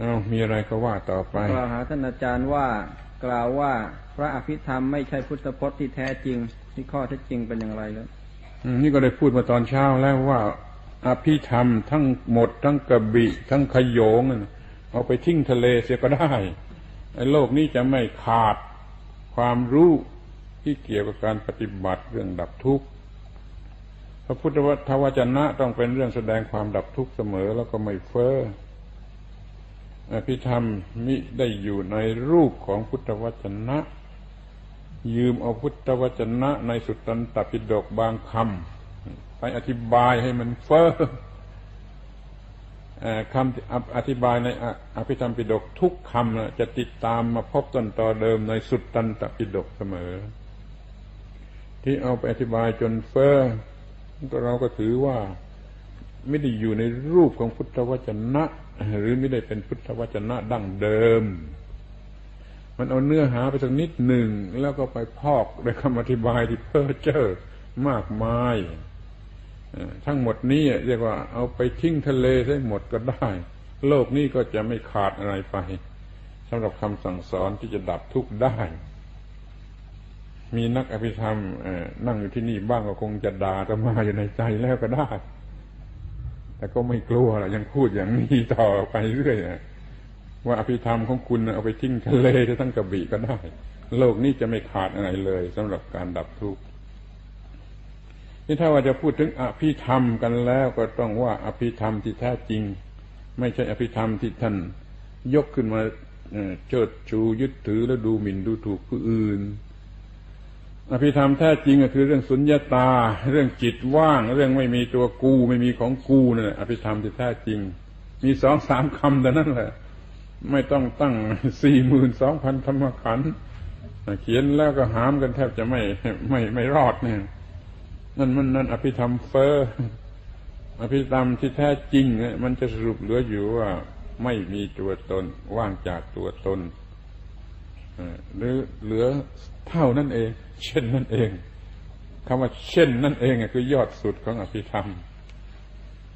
เอามีอะไรก็ว่าต่อไปกล่าวหาท่านอาจารย์ว่ากล่าวว่าพระอภิธรรมไม่ใช่พุทธพจน์ที่แท้จริงที่ข้อเท็จจริงเป็นอย่างไรครับอืมนี่ก็ได้พูดมาตอนเช้าแล้วว่าอภิธรรมทั้งหมด ทั้งกระบี่ทั้งขโยงนั่นเอาไปทิ้งทะเลเสียก็ได้ไอ้โลกนี้จะไม่ขาดความรู้ที่เกี่ยวกับการปฏิบัติเรื่องดับทุกข์พระพุทธวจนะต้องเป็นเรื่องแสดงความดับทุกข์เสมอแล้วก็ไม่เฟ้อ อภิธรรมมิได้อยู่ในรูปของพุทธวจนะ ยืมเอาพุทธวจนะในสุตตันตปิฎกบางคำไปอธิบายให้มันเฟ้อคำอธิบายในอภิธรรมปิฎกทุกคำจะติดตามมาพบต้นต่อเดิมในสุตตันตปิฎกเสมอ ที่เอาไปอธิบายจนเฟ้อเราก็ถือว่า ไม่ได้อยู่ในรูปของพุทธวจนะ หรือไม่ได้เป็นพุทธวจนะดั้งเดิม มันเอาเนื้อหาไปสักนิดหนึ่ง แล้วก็ไปพอกด้วยคำอธิบายที่เพ้อเจ้อมากมายทั้งหมดนี้เรียกว่าเอาไปทิ้งทะเลได้หมดก็ได้ โลกนี้ก็จะไม่ขาดอะไรไปสำหรับคำสั่งสอนที่จะดับทุกข์ได้ มีนักอภิธรรมนั่งอยู่ที่นี่บ้างก็คงจะด่าตมาอยู่ในใจแล้วก็ได้ แต่ก็ไม่กลัวหรอกยังพูดอย่างนี้ต่อไปเรื่อยว่าอภิธรรมของคุณเอาไปทิ้งทะเลจะตั้งกระบี่ก็ได้ โลกนี้จะไม่ขาดอะไรเลยสำหรับการดับทุกข์นี่ถ้าว่าจะพูดถึงอภิธรรมกันแล้วก็ต้องว่าอภิธรรมที่แท้จริง ไม่ใช่อภิธรรมที่ท่านยกขึ้นมาเชิดชูยึดถือแล้วดูหมิ่นดูถูกผู้อื่น อภิธรรมแท้จริงก็คือเรื่องสุญญตา เรื่องจิตว่าง เรื่องไม่มีตัวกู ไม่มีของกูนี่นแหละอภิธรรมที่แท้จริง มีสองสามคำแต่นั้นแหละ ไม่ต้องตั้งสี่หมื่นสองพันธรรมขันธ์เขียนแล้วก็หามกันแทบจะไม่ไม่ไม่รอดเนี่ยนั่นมันนั่นอภิธรรมเฟอ้ออภิธรรมที่แท้จริง มันจะสรุปเหลืออยู่ว่าไม่มีตัวตนว่างจากตัวตน หรือเหลือเท่านั่นเอง เช่นนั่นเองคำว่าเช่นนั่นเองคือยอดสุดของอภิธรรม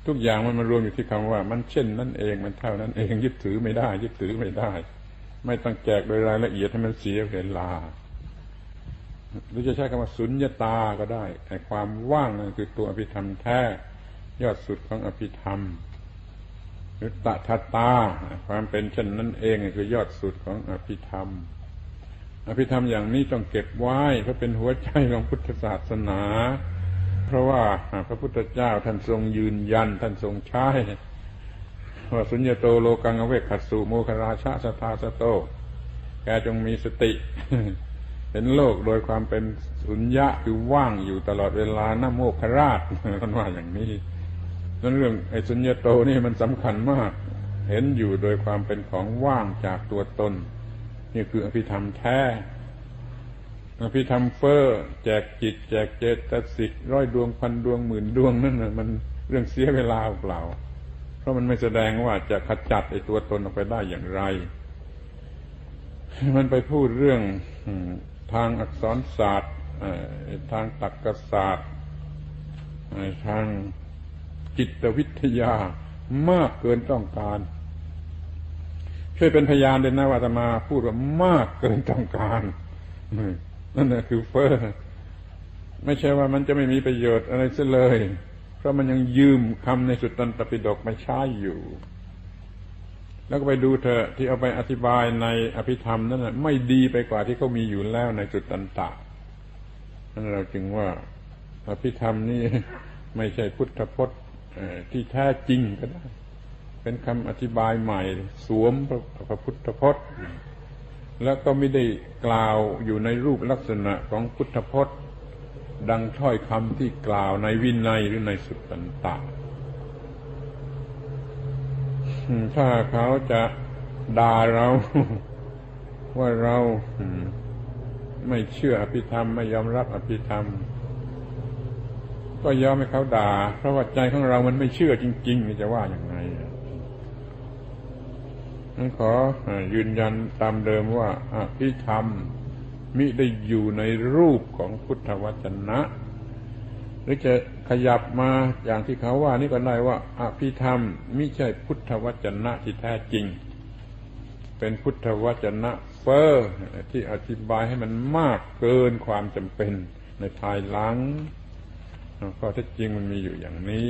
ทุกอย่างมันมารวมอยู่ที่คำว่า มันเช่นนั่นเองมันเท่านั้นเอง ยึดถือไม่ได้ ยึดถือไม่ได้ ไม่ต้องแจกโดยรายละเอียดให้มันเสียเวลาหรือจะใช้คำว่าสุญญตาก็ได้ไอ้ความว่างนั่นคือตัวอภิธรรมแท้ ยอดสุดของอภิธรรม หรือตถาตา ความเป็นเช่นนั้นเองคือยอดสุดของอภิธรรม อภิธรรมอย่างนี้ต้องเก็บไว้เพราะเป็นหัวใจของพุทธศาสนา เพราะว่าพระพุทธเจ้าท่านทรงยืนยัน ท่านทรงใช้ว่าสุญญโตโลกังอเวกขัดสุโมคราชาสทาสโต แกจงมีสติ เห็นโลกโดยความเป็นสุญญะคือว่างอยู่ตลอดเวลาหน้าโมกขราชท่านว่าอย่างนี้นั้นเรื่องไอ้สุญญโตนี่มันสำคัญมาก เห็นอยู่โดยความเป็นของว่างจากตัวตน นี่คืออภิธรรมแท้ อภิธรรมเฟอ้อแจกจิต แจกเจตสิกร้อยดวงพันดวงหมื่นดวงนั่นน่ะมันเรื่องเสียเวลาเปล่า เพราะมันไม่แสดงว่าจะขจัดไอ้ตัวตนออกไปได้อย่างไร มันไปพูดเรื่องทางอักษรศาสตร์ทางตรรกศาสตร์ทางจิตวิทยามากเกินต้องการ ช่วยเป็นพยานเดนนะว่าจะมาพูดว่ามากเกินต้องการนั่นแหละคือเฟอ้อไม่ใช่ว่ามันจะไม่มีประโยชน์อะไรเสียเลย เพราะมันยังยืมคำในสุตตันตปิฎกมาใช้อยู่ แล้วก็ไปดูเถอะที่เอาไปอธิบายในอภิธรรมนั่นแหละไม่ดีไปกว่าที่เขามีอยู่แล้วในจุดตันตะนั่นเราจึงว่าอภิธรรมนี่ไม่ใช่พุทธพจน์ที่แท้จริงก็ได้ เป็นคำอธิบายใหม่ สวมพระพุทธพจน์ แล้วก็ไม่ได้กล่าวอยู่ในรูปลักษณะของพุทธพจน์ ดังถ้อยคำที่กล่าวในวินัยหรือในสุตตันตะถ้าเขาจะด่าเรา ว่าเราไม่เชื่ออภิธรรม ไม่ยอมรับอภิธรรม ก็ยอมให้เขาด่า เพราะว่าใจของเรามันไม่เชื่อจริงๆจะว่าอย่างไร นั้นขอยืนยันตามเดิมว่าอภิธรรมมิได้อยู่ในรูปของพุทธวจนะ หรือจะขยับมาอย่างที่เขาว่านี่ก็ได้ว่าอภิธรรมม่ใช่พุทธวจนะที่แท้จริง เป็นพุทธวจนะเฟ้อที่อธิบายให้มันมากเกินความจำเป็นในภายหลังข้อเท็จจริงมันมีอยู่อย่างนี้